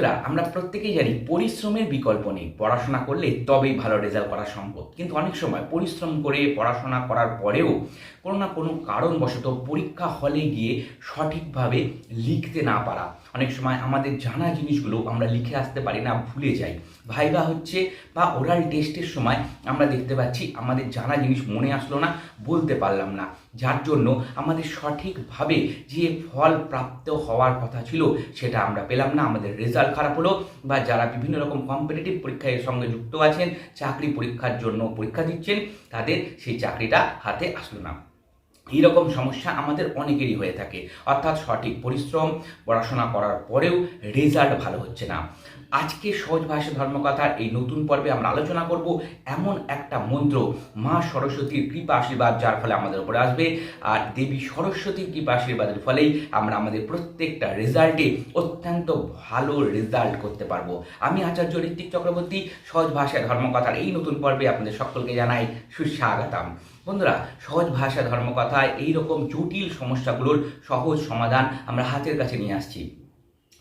বন্ধুরা, আমরা প্রত্যেকেই জানি পরিশ্রমের বিকল্প নেই। পড়াশোনা করলে তবেই ভালো রেজাল্ট করা সম্ভব। কিন্তু অনেক সময় পরিশ্রম করে পড়াশোনা করার পরেও কোনো না কোনো কারণবশত পরীক্ষা হলে গিয়ে সঠিকভাবে লিখতে না পারা অনেক সময় আমাদের জানা জিনিসগুলো আমরা লিখে আসতে পারি না, ভুলে যাই। ভাইবা হচ্ছে বা ওরাল টেস্টের সময় আমরা দেখতে পাচ্ছি আমাদের জানা জিনিস মনে আসলো না, বলতে পারলাম না। যার জন্য আমাদের সঠিকভাবে যে ফল প্রাপ্ত হওয়ার কথা ছিল সেটা আমরা পেলাম না। আমাদের রেজাল্ট খারাপ হলো বা যারা বিভিন্ন রকম কম্পিটিটিভ পরীক্ষার সঙ্গে যুক্ত আছেন, চাকরি পরীক্ষার জন্য পরীক্ষা দিচ্ছেন, তাদের সেই চাকরিটা হাতে আসলো না। এইরকম সমস্যা আমাদের অনেকেরই হয়ে থাকে। অর্থাৎ সঠিক পরিশ্রম, পড়াশোনা করার পরেও রেজাল্ট ভালো হচ্ছে না। আজকে সহজ ভাষা ধর্মকথার এই নতুন পর্বে আমরা আলোচনা করব এমন একটা মন্ত্র, মা সরস্বতীর কৃপা আশীর্বাদ, যার ফলে আমাদের উপরে আসবে। আর দেবী সরস্বতীর কৃপা আশীর্বাদের ফলেই আমরা আমাদের প্রত্যেকটা রেজাল্টে অত্যন্ত ভালো রেজাল্ট করতে পারব। আমি আচার্য ঋত্বিক চক্রবর্তী, সহজ ভাষায় ধর্মকথার এই নতুন পর্বে আপনাদের সকলকে জানাই সুস্বাগতম। বন্ধুরা সহজ ভাষা ধর্মকথায় এইরকম জটিল সমস্যাগুলোর সহজ সমাধান আমরা হাতের কাছে নিয়ে আসছি।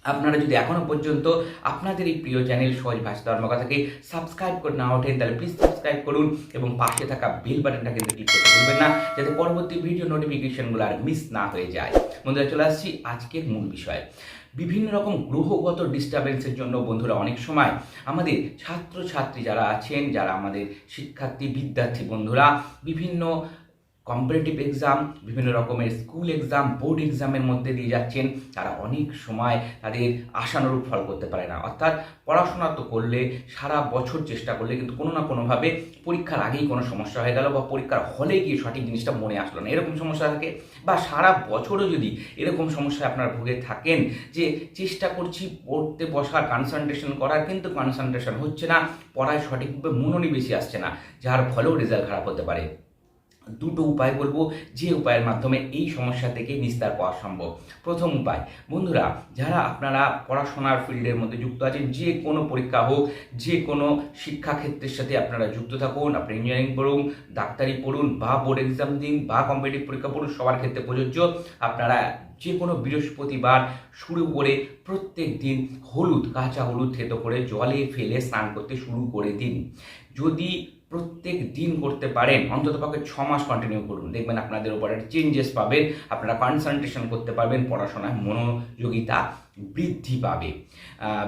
আপনারা যদি এখনও পর্যন্ত আপনাদের এই প্রিয় চ্যানেল সহজ ভাষা ধর্মকথাকে সাবস্ক্রাইব করে না ওঠেন, তাহলে প্লিজ সাবস্ক্রাইব করুন এবং পাশে থাকা বেল বাটনটা কিন্তু ক্লিক করতে ভুলবেন না, যাতে পরবর্তী ভিডিও নোটিফিকেশনগুলো আর মিস না হয়ে যায়। বন্ধুরা, চলে আসছি আজকের মূল বিষয়। বিভিন্ন রকম গ্রহগত ডিস্টারবেন্সের জন্য বন্ধুরা, অনেক সময় আমাদের ছাত্রছাত্রী যারা আছেন, যারা আমাদের শিক্ষার্থী, বিদ্যার্থী বন্ধুরা, বিভিন্ন কম্পিটিটিভ এক্সাম বিভিন্ন রকমের স্কুল এক্সাম বোর্ড এক্সামের মধ্যে দিয়ে যাচ্ছেন। তারা অনেক সময় তাদের আশানুরূপ ফল করতে পারে না। অর্থাৎ পড়াশোনা তো করলে, সারা বছর চেষ্টা করলে কিন্তু কোনো না কোনোভাবে পরীক্ষার আগেই কোনো সমস্যা হয়ে গেল বা পরীক্ষার হলে গিয়ে সঠিক জিনিসটা মনে আসলো না। এরকম সমস্যা থাকে। বা সারা বছরও যদি এরকম সমস্যায় আপনার ভুগে থাকেন যে, চেষ্টা করছি পড়তে বসার কনসেন্ট্রেশন করার, কিন্তু কনসেন্ট্রেশন হচ্ছে না, পড়ায় সঠিকভাবে মনোনিবেশই আসছে না, যার ফলেও রেজাল্ট খারাপ হতে পারে। দুটো উপায় বলব যে উপায়ের মাধ্যমে এই সমস্যা থেকে নিস্তার পাওয়া সম্ভব। প্রথম উপায়, বন্ধুরা, যারা আপনারা পড়াশোনার ফিল্ডের মধ্যে যুক্ত আছেন, যে কোনো পরীক্ষা হোক, যে কোনো শিক্ষাক্ষেত্রের সাথে আপনারা যুক্ত থাকুন, আপনি ইঞ্জিনিয়ারিং পড়ুন, ডাক্তারি পড়ুন, বা বোর্ড এক্সাম দিন, বা কম্পিটিভ পরীক্ষা পড়ুন, সবার ক্ষেত্রে প্রযোজ্য। আপনারা যে কোনো বৃহস্পতিবার শুরু করে প্রত্যেক দিন হলুদ, কাঁচা হলুদ থেতো করে জলে ফেলে স্নান করতে শুরু করে দিন। যদি প্রত্যেক দিন করতে পারেন। অন্তত পক্ষে ছ মাস কন্টিনিউ করুন। দেখবেন আপনাদের উপর একটা চেঞ্জেস পাবেন, আপনারা কনসেন্ট্রেশন করতে পারবেন, পড়াশোনায় মনোযোগিতা বৃদ্ধি পাবে।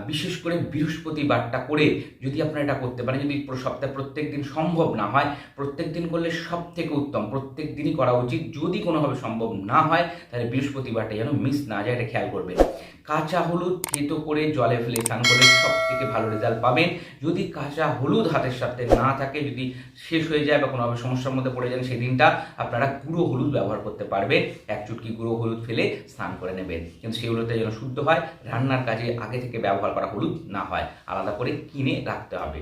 বিশেষ করে বৃহস্পতিবারটা করে যদি আপনারা এটা করতে পারেন, যদি সপ্তাহে প্রত্যেক দিন সম্ভব না হয়, প্রত্যেক দিন করলে সব থেকে উত্তম। প্রত্যেক দিনই করা উচিত। যদি কোনোভাবে সম্ভব না হয়, তাহলে বৃহস্পতিবারটা যেন মিস না যায়, এটা খেয়াল করবেন। কাঁচা হলুদ থেতো করে জলে ফেলে স্নান করলে সব থেকে ভালো রেজাল্ট পাবেন। যদি কাঁচা হলুদ হাতের সাথে না থাকে, যদি শেষ হয়ে যায় বা কোনোভাবে সমস্যার মধ্যে পড়ে যান, সেদিনটা আপনারা গুঁড়ো হলুদ ব্যবহার করতে পারবেন। এক চুটকি গুঁড়ো হলুদ ফেলে স্নান করে নেবেন। কিন্তু হলুদটা যেন শুদ্ধ হয় রান্নার কাজে আগে থেকে ব্যবহার করা হলুদ না হয়, আলাদা করে কিনে রাখতে হবে।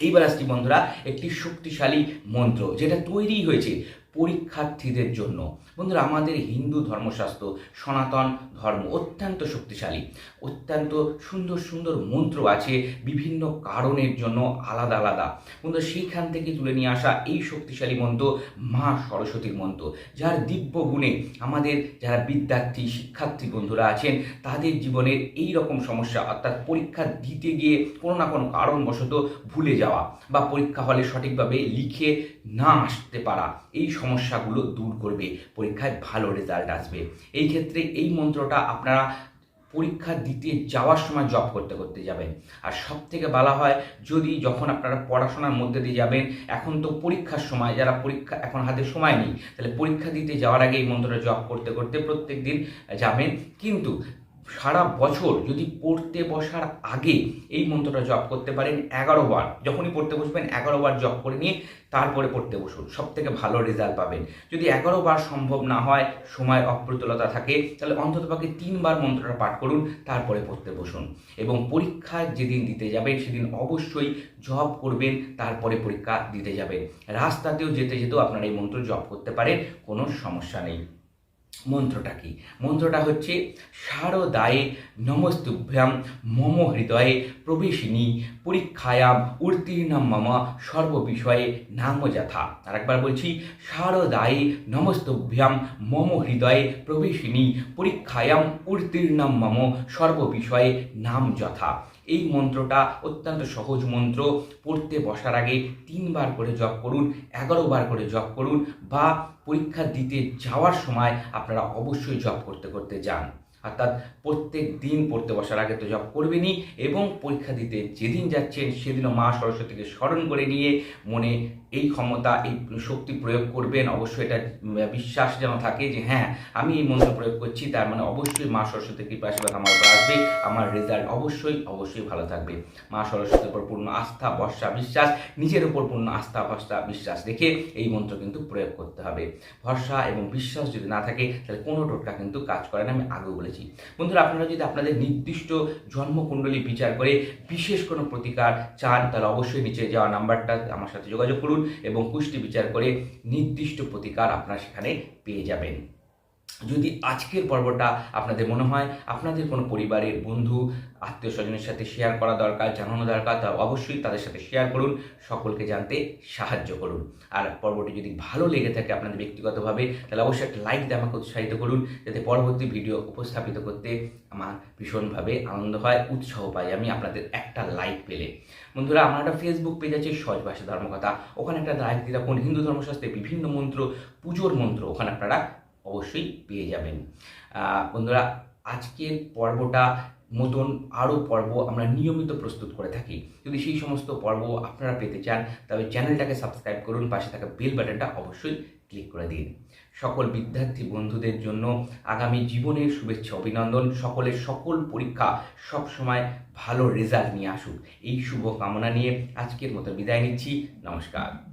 এইবার আসছি বন্ধুরা, একটি শক্তিশালী মন্ত্র যেটা তৈরি হয়েছে। পরীক্ষার্থীদের জন্য। বন্ধুরা, আমাদের হিন্দু ধর্মশাস্ত্র, সনাতন ধর্ম অত্যন্ত শক্তিশালী। অত্যন্ত সুন্দর সুন্দর মন্ত্র আছে, বিভিন্ন কারণের জন্য আলাদা আলাদা। বন্ধুরা, সেইখান থেকে তুলে নিয়ে আসা এই শক্তিশালী মন্ত্র, মা সরস্বতীর মন্ত্র, যার দিব্য গুণে আমাদের যারা বিদ্যার্থী, শিক্ষার্থী বন্ধুরা আছেন, তাদের জীবনের এই রকম সমস্যা, অর্থাৎ পরীক্ষা দিতে গিয়ে কোনো না কোনো কারণবশত ভুলে যাওয়া বা পরীক্ষা হলে সঠিকভাবে লিখে না আসতে পারা, এই সমস্যাগুলো দূর করবে, পরীক্ষায় ভালো রেজাল্ট আসবে। এই ক্ষেত্রে এই মন্ত্রটা আপনারা পরীক্ষা দিতে যাওয়ার সময় জব করতে করতে যাবেন। আর সব থেকে বলা হয়, যদি যখন আপনারা পড়াশোনার মধ্যে দিয়ে যাবেন, এখন তো পরীক্ষার সময়, যারা পরীক্ষা এখন হাতে সময় নেই, তাহলে পরীক্ষা দিতে যাওয়ার আগে এই মন্ত্রটা জব করতে করতে প্রত্যেক দিন যাবেন। কিন্তু সারা বছর যদি পড়তে বসার আগে এই মন্ত্রটা জপ করতে পারেন এগারো বার, যখনই পড়তে বসবেন এগারো বার জপ করে নিয়ে তারপরে পড়তে বসুন সব থেকে ভালো রেজাল্ট পাবেন। যদি এগারো বার সম্ভব না হয়, সময় অপ্রতুলতা থাকে, তাহলে অন্ততপক্ষে তিনবার মন্ত্রটা পাঠ করুন, তারপরে পড়তে বসুন। এবং পরীক্ষা যেদিন দিতে যাবেন, সেদিন অবশ্যই জপ করবেন, তারপরে পরীক্ষা দিতে যাবেন। রাস্তাতেও যেতে যেতেও আপনারা এই মন্ত্র জপ করতে পারেন, কোনো সমস্যা নেই। মন্ত্রটা কি? মন্ত্রটা হচ্ছে শারদায়ে নমস্তুভ্যাম মম হৃদয়ে প্রবেশিনী পরীক্ষায়াম উত্তীর্ণম মম সর্ববিষয়ে নাম যথা। আরেকবার বলছি শারদায়ে নমস্তুভ্যাম মম হৃদয়ে প্রবেশিনী পরীক্ষায়াম উত্তীর্ণম মম সর্ববিষয়ে নাম যথা। এই মন্ত্রটা অত্যন্ত সহজ মন্ত্র। পড়তে বসার আগে তিনবার করে জপ করুন এগারো বার করে জপ করুন বা পরীক্ষা দিতে যাওয়ার সময় আপনারা অবশ্যই জপ করতে করতে যান। অর্থাৎ প্রত্যেক দিন পড়তে বসার আগে তো জব করবেনই এবং পরীক্ষা দিতে যেদিন যাচ্ছেন সেদিনও মা সরস্বতীকে স্মরণ করে নিয়ে মনে এই ক্ষমতা, এই শক্তি প্রয়োগ করবেন। অবশ্যই এটা বিশ্বাস যেন থাকে যে হ্যাঁ আমি এই মন্ত্র প্রয়োগ করছি, তার মানে অবশ্যই মা সরস্বতীর কৃপা আশীর্বাদ আমার উপর আসবে, আমার রেজাল্ট অবশ্যই অবশ্যই ভালো থাকবে। মা সরস্বতীর উপর পূর্ণ আস্থা, ভরসা, বিশ্বাস, নিজের উপর পূর্ণ আস্থা, ভরসা, বিশ্বাস রেখে এই মন্ত্র কিন্তু প্রয়োগ করতে হবে। ভরসা এবং বিশ্বাস যদি না থাকে, তাহলে কোনো টোটকা কিন্তু কাজ করে না। আমি আগেও বলেছি বন্ধুরা, আপনারা যদি আপনাদের নির্দিষ্ট জন্মকুণ্ডলী বিচার করে বিশেষ কোনো প্রতিকার চান, তাহলে অবশ্যই নিচে যাওয়া নাম্বারটা আমার সাথে যোগাযোগ করুন এবং কুষ্টি বিচার করে নির্দিষ্ট প্রতিকার আপনারা সেখানে পেয়ে যাবেন। যদি আজকের পর্বটা আপনাদের মনে হয় আপনাদের কোনো পরিবারের বন্ধু, আত্মীয় স্বজনের সাথে শেয়ার করা দরকার, জানানো দরকার, তা অবশ্যই তাদের সাথে শেয়ার করুন, সকলকে জানতে সাহায্য করুন। আর পর্বটি যদি ভালো লেগে থাকে আপনাদের ব্যক্তিগতভাবে, তাহলে অবশ্যই একটা লাইক দিয়ে আমাকে উৎসাহিত করুন, যাতে পরবর্তী ভিডিও উপস্থাপিত করতে আমার ভীষণভাবে আনন্দ হয়, উৎসাহ পাই আমি আপনাদের একটা লাইক পেলে। বন্ধুরা, আমার একটা ফেসবুক পেজ আছে, সহজ ভাষা ধর্মকথা। ওখানে একটা লাইক দিয়ে রাখুন হিন্দু ধর্মশাস্ত্রে বিভিন্ন মন্ত্র, পুজোর মন্ত্র, ওখানে আপনারা অবশ্যই পেয়ে যাবেন। বন্ধুরা, আজকের পর্বটা মতন আরও পর্ব আমরা নিয়মিত প্রস্তুত করে থাকি। যদি সেই সমস্ত পর্ব আপনারা পেতে চান, তবে চ্যানেলটাকে সাবস্ক্রাইব করুন, পাশে থাকা বেল বাটনটা অবশ্যই ক্লিক করে দিন। সকল বিদ্যার্থী বন্ধুদের জন্য আগামী জীবনের শুভেচ্ছা, অভিনন্দন। সকলের সকল পরীক্ষা সবসময় ভালো রেজাল্ট নিয়ে আসুক। এই শুভ কামনা নিয়ে আজকের মতো বিদায় নিচ্ছি। নমস্কার।